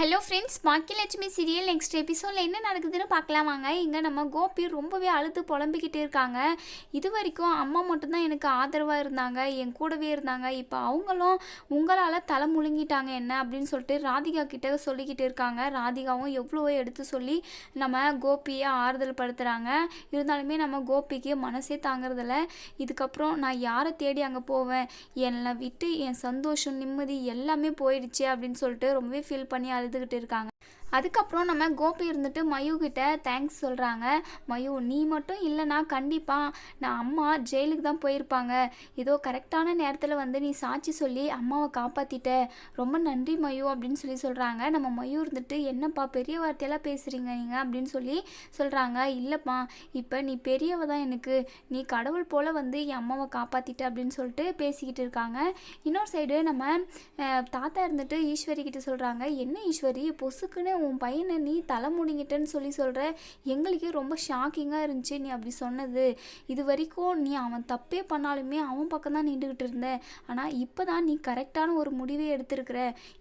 Hello friends Baakiyalakshmi serial next எபிசோடில் என்ன நடக்குதுன்னு பார்க்கலாம் வாங்க இங்கே நம்ம கோபி ரொம்பவே அழுது புலம்பிக்கிட்டே இருக்காங்க. இது வரைக்கும் அம்மா மட்டும்தான் எனக்கு ஆதரவாக இருந்தாங்க. என் கூடவே இருந்தாங்க. இப்போ அவங்களும் உங்களால் தலை முழுங்கிட்டாங்க என்ன அப்படின்னு சொல்லிட்டு ராதிகா கிட்ட சொல்லிக்கிட்டு இருக்காங்க. ராதிகாவும் எவ்வளவோ எடுத்து சொல்லி நம்ம கோபியை ஆறுதல் படுத்துகிறாங்க இருந்தாலுமே நம்ம கோபிக்கு மனசே தாங்குறதில்ல. இதுக்கப்புறம் நான் யாரை தேடி அங்கே போவேன்? என்னை விட்டு என் சந்தோஷம் நிம்மதி எல்லாமே போயிடுச்சு அப்படின்னு சொல்லிட்டு ரொம்பவே ஃபீல் பண்ணி அழுது அழுதுகிட்டு இருக்காங்க. அதுக்கப்புறம் நம்ம கோபி இருந்துட்டு மயு கிட்ட தேங்க்ஸ் சொல்கிறாங்க மயு நீ மட்டும் இல்லைனா கண்டிப்பாக நான் அம்மா ஜெயிலுக்கு தான் போயிருப்பாங்க. ஏதோ கரெக்டான நேரத்தில் வந்து நீ சாட்சி சொல்லி அம்மாவை காப்பாற்றிட்ட ரொம்ப நன்றி மயு அப்படின்னு சொல்லி சொல்கிறாங்க நம்ம மயு இருந்துட்டு என்னப்பா பெரிய வார்த்தையெல்லாம் பேசுகிறீங்க நீங்கள் அப்படின்னு சொல்லி சொல்கிறாங்க இல்லைப்பா இப்போ நீ பெரியவ தான் எனக்கு. நீ கடவுள் போல் வந்து என் அம்மாவை காப்பாற்றிட்ட அப்படின்னு சொல்லிட்டு பேசிக்கிட்டு இருக்காங்க. இன்னொரு சைடு நம்ம தாத்தா இருந்துட்டு ஈஸ்வரி கிட்ட சொல்கிறாங்க என்ன ஈஸ்வரி பொசுக்குன்னு உன் பையனை நீ தலை முடிங்கிட்டேன்னு சொல்லி சொல்கிற எங்களுக்கே ரொம்ப ஷாக்கிங்காக இருந்துச்சு நீ அப்படி சொன்னது. இது வரைக்கும் நீ அவன் தப்பே பண்ணாலுமே அவன் பக்கம் தான் நின்றுக்கிட்டு இருந்த. ஆனால் இப்போ தான் நீ கரெக்டான ஒரு முடிவே எடுத்திருக்கிற.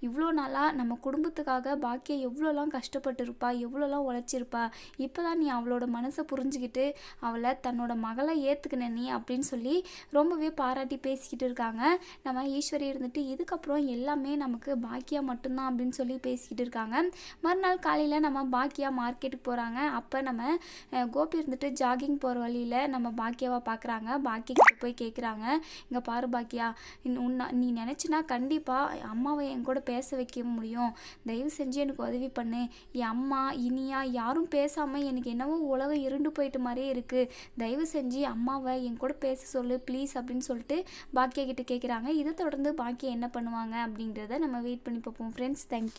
இவ்வளோ நாளாக நம்ம குடும்பத்துக்காக பாக்கிய எவ்வளோலாம் கஷ்டப்பட்டுருப்பா எவ்வளோலாம் உழைச்சிருப்பா இப்போ தான் நீ அவளோட மனசை புரிஞ்சுக்கிட்டு அவளை தன்னோட மகளை ஏற்றுக்கின நீ அப்படின்னு சொல்லி ரொம்பவே பாராட்டி பேசிக்கிட்டு இருக்காங்க. நம்ம ஈஸ்வரி இருந்துட்டு இதுக்கப்புறம் எல்லாமே நமக்கு பாக்கியா மட்டும்தான் அப்படின்னு சொல்லி பேசிக்கிட்டு இருக்காங்க. மறுநாள் காலையில் நம்ம பாக்கியா மார்க்கெட்டுக்கு போகிறாங்க அப்போ நம்ம கோபி இருந்துட்டு ஜாகிங் போகிற வழியில் நம்ம பாக்கியாவை பார்க்குறாங்க பாக்கிய போய் கேட்குறாங்க இங்கே பாரு பாக்கியா இன்- உன்னை நீ நினச்சினா கண்டிப்பாக அம்மாவை என் கூட பேச வைக்க முடியும். தயவு செஞ்சு எனக்கு உதவி பண்ணு. என் அம்மா இனியா யாரும் பேசாமல் எனக்கு என்னவோ உலகம் இருண்டு போயிட்டு மாதிரியே இருக்குது தயவு செஞ்சு அம்மாவை என் கூட பேச சொல்லு ப்ளீஸ் அப்படின்னு சொல்லிட்டு பாக்கியா கிட்ட கேட்குறாங்க இதை தொடர்ந்து பாக்கியா என்ன பண்ணுவாங்க அப்படின்றத நம்ம வெயிட் பண்ணி பார்ப்போம். Friends thank you